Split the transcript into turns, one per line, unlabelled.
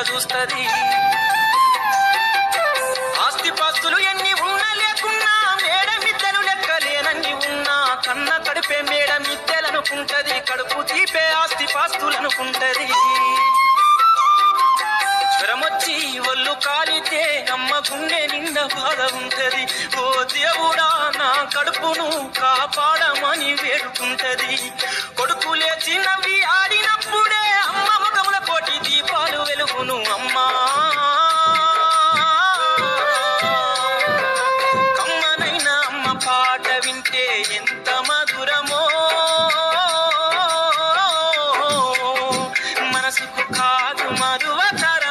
చూస్తది. ఆస్తిపాస్తులు ఎన్ని ఉన్నా లేకున్నా మేడమిద్దరు లెక్కలేనన్ని ఉన్నా కన్న కడుపే మేడమిద్దెలనుకుంటది కడుపు తీపే ఆస్తిపాస్తులనుకుంటది. జ్వరమొచ్చి ఒళ్ళు కాలితే అమ్మ గుండె నిండా బాధ ఉంటది. ఓ దేవుడా నా కడుపును కాపాడమని వేడుకుంటది. అమ్మా. పాట వింటే ఎంత మధురమో. మనసుకు కాదు మరువతర